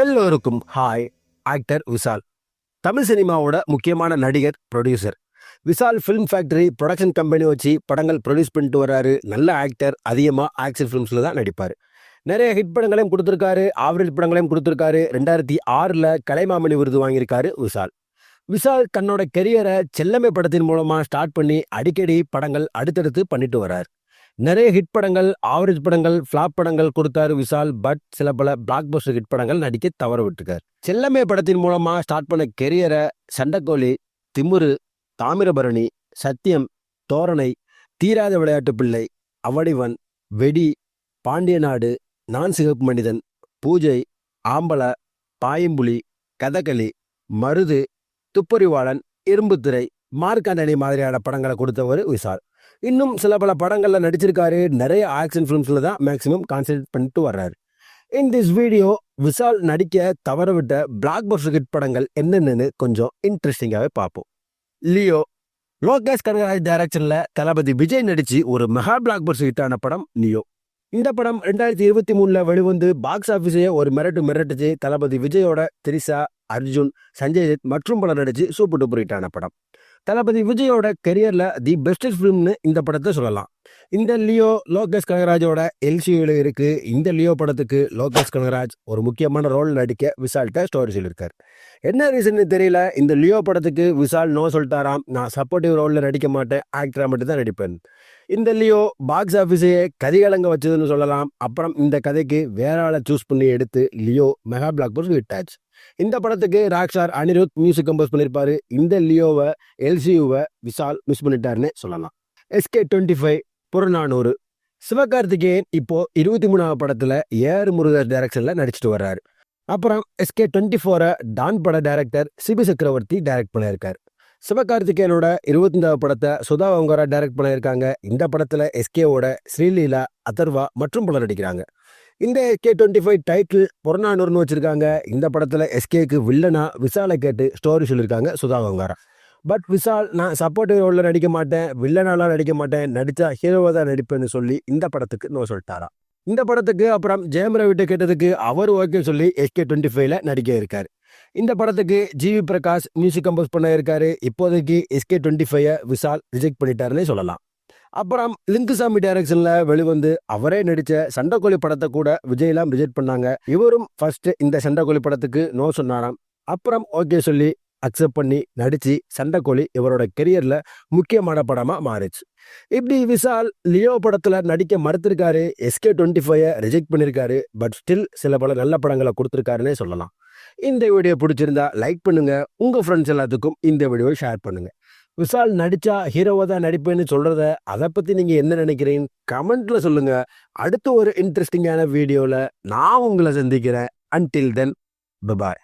எல்லோருக்கும் hi actor Vishal Tamil சினிமாவோட முக்கியமான நடிகர் producer Vishal film factory production company வச்சு படங்கள் ப்ரொடியூஸ் பண்ணிட்டு வர்றாரு. நல்ல ஆக்டர் அதிகமாக ஆக்ஷன் ஃபிலிம்ஸில் தான் நடிப்பார். நிறைய ஹிட் படங்களையும் கொடுத்துருக்காரு. ஆவரேஜ் படங்களையும் கொடுத்துருக்காரு. ரெண்டாயிரத்தி ஆறில் கலைமாமணி விருது வாங்கியிருக்காரு விஷால் விஷால் தன்னோட கெரியரை செல்லமை படத்தின் மூலமாக ஸ்டார்ட் பண்ணி அடிக்கடி படங்கள் அடுத்தடுத்து பண்ணிட்டு வர்றாரு. நிறைய ஹிட் படங்கள் ஆவரேஜ் படங்கள் ஃப்ளாப் படங்கள் கொடுத்தாரு விஷால் பட் சில பல பிளாக் பஸ்டர் ஹிட் படங்கள் நடிக்க தவற விட்டுருக்கார். செல்லமே படத்தின் மூலமா ஸ்டார்ட் பண்ண கெரியரை சண்டைக்கோழி திமுரு தாமிரபரணி சத்தியம் தோரணை தீராத விளையாட்டு பிள்ளை அவடிவன் வெடி பாண்டிய நாடு நான் சிகப்பு மனிதன் பூஜை ஆம்பள பாயம்புலி கதகளி மருது துப்பறிவாளன் இரும்புத்திரை மார்க்காண்டனி மாதிரியான படங்களை கொடுத்தவர் விசால் இன்னும் சில பல படங்களில் நடிச்சிருக்காரு. நிறைய ஆக்ஷன் ஃபிலிம்ஸில் தான் மேக்ஸிமம் கான்சன்ட்ரேட் பண்ணிட்டு வர்றாரு. இன் திஸ் வீடியோ விஷால் நடிக்க தவறவிட்ட பிளாக் பஸ்டர் ஹிட் படங்கள் என்னென்னு கொஞ்சம் இன்ட்ரெஸ்டிங்காகவே பார்ப்போம். லியோ லோகேஷ் கனகராஜ் டைரக்ஷனில் தளபதி விஜய் நடித்து ஒரு மெகா பிளாக் பஸ்டர் ஹிட்டான படம் லியோ. இந்த படம் ரெண்டாயிரத்தி இருபத்தி மூணில் வெளிவந்து பாக்ஸ் ஆஃபீஸையே ஒரு மிரட்டு மிரட்டுச்சு தளபதி விஜயோட திரிசா அர்ஜுன் சஞ்சய் தத் மற்றும் பலர் நடித்து சூப்பர் டூப்பர் ஹிட்டான படம். தளபதி விஜயோட கெரியரில் தி பெஸ்டஸ்ட் ஃபிலிம்னு இந்த படத்தை சொல்லலாம். இந்த லியோ லோகேஷ் கனகராஜோட எல்சியில் இருக்கு. இந்த லியோ படத்துக்கு லோகேஷ் கனகராஜ் ஒரு முக்கியமான ரோல் நடிக்க விசால்கிட்ட ஸ்டோரி சொல்லியிருக்காரு. என்ன ரீசன் தெரியல. இந்த லியோ படத்துக்கு விசால் நோ சொல்லிட்டாராம். நான் சப்போர்ட்டிவ் ரோலில் நடிக்க மாட்டேன். ஆக்டராக மட்டும் தான் நடிப்பேன். இந்த லியோ பாக்ஸ் ஆஃபீஸையே கதிகலங்க வச்சதுன்னு சொல்லலாம். அப்புறம் இந்த கதைக்கு வேற ஆளை சூஸ் பண்ணி எடுத்து லியோ மெகா பிளாக் பஸ்ட் விட்டாச்சு இந்த படத்துக்கு ராக்ஷார் அனிருத் மியூசிக் கம்போஸ் பண்ணியிருப்பாரு இந்த லியோவை எல்சியூவை விசால் மிஸ் பண்ணிட்டாருன்னு சொல்லலாம். SK twenty five Purananooru. Sivakarthikeyan இப்போ இருபத்தி மூணாவது படத்துல ஏஆர் முருகர் டைரக்ஷன்ல நடிச்சிட்டு வர்றாரு. அப்புறம் எஸ்கே டுவெண்ட்டி ஃபோரை டான் பட டைரக்டர் சிபி சக்கரவர்த்தி டைரக்ட் பண்ணியிருக்காரு. சிவகார்த்திகேயனோட இருபத்தஞ்சாவது படத்தை சுதா வங்கோரா டைரக்ட் பண்ணியிருக்காங்க. இந்த படத்துல எஸ்கேவோட ஸ்ரீலீலா அதர்வா மற்றும் பலர் நடிக்கிறாங்க. இந்த எஸ்கே டுவெண்ட்டி ஃபைவ் டைட்டில் புறநானூர்னு வச்சுருக்காங்க. இந்த படத்தில் எஸ்கேக்கு வில்லனா விசாலை கேட்டு ஸ்டோரி சொல்லியிருக்காங்க சுதாகங்காரா பட் விசால் நான் சப்போர்ட்டிவ் ரோலில் நடிக்க மாட்டேன் வில்லனாலாம் நடிக்க மாட்டேன் நடித்தா ஹீரோவாக தான் நடிப்பேன்னு சொல்லி இந்த படத்துக்கு நோ சொல்லிட்டாரா. இந்த படத்துக்கு அப்புறம் ஜெயம் ரவிட்ட கேட்டதுக்கு அவர் ஓகே சொல்லி எஸ்கே டுவெண்ட்டி ஃபைவ்ல நடிக்க இருக்கார். இந்த படத்துக்கு ஜிவி பிரகாஷ் மியூசிக் கம்போஸ் பண்ண இருக்காரு. இப்போதைக்கு எஸ்கே டுவெண்ட்டி ஃபைவ விசால் ரிஜெக்ட் பண்ணிட்டாருன்னே சொல்லலாம். அப்புறம் லிங்குசாமி டைரக்ஷன்ல வெளிவந்து அவரே நடிச்ச சண்டைக்கோழி படத்தை கூட விஜய்லாம் ரிஜெக்ட் பண்ணாங்க. இவரும் ஃபர்ஸ்ட் இந்த சண்டைக்கோழி படத்துக்கு நோ சொன்னாராம். அப்புறம் ஓகே சொல்லி அக்செப்ட் பண்ணி நடித்து சண்டைக்கோழி இவரோட கெரியரில் முக்கியமான படமாக மாறிச்சு. இப்படி விஷால் லியோ படத்தில் நடிக்க மறுத்திருக்காரு எஸ்கே டுவெண்ட்டி ஃபைவ் ரிஜெக்ட் பண்ணியிருக்காரு பட் ஸ்டில் சில பல நல்ல படங்களை கொடுத்துருக்காருன்னே சொல்லலாம். இந்த வீடியோ பிடிச்சிருந்தா லைக் பண்ணுங்கள் உங்கள் ஃப்ரெண்ட்ஸ் எல்லாத்துக்கும் இந்த வீடியோவை ஷேர் பண்ணுங்கள் விஷால் நடித்தா ஹீரோவாக தான் நடிப்பேன்னு சொல்கிறத அதை பற்றி நீங்கள் என்ன நினைக்கிறீங்க? கமெண்ட்டில் சொல்லுங்கள் அடுத்த ஒரு இன்ட்ரெஸ்டிங்கான வீடியோவில் நான் உங்களை சந்திக்கிறேன். Until then bye bye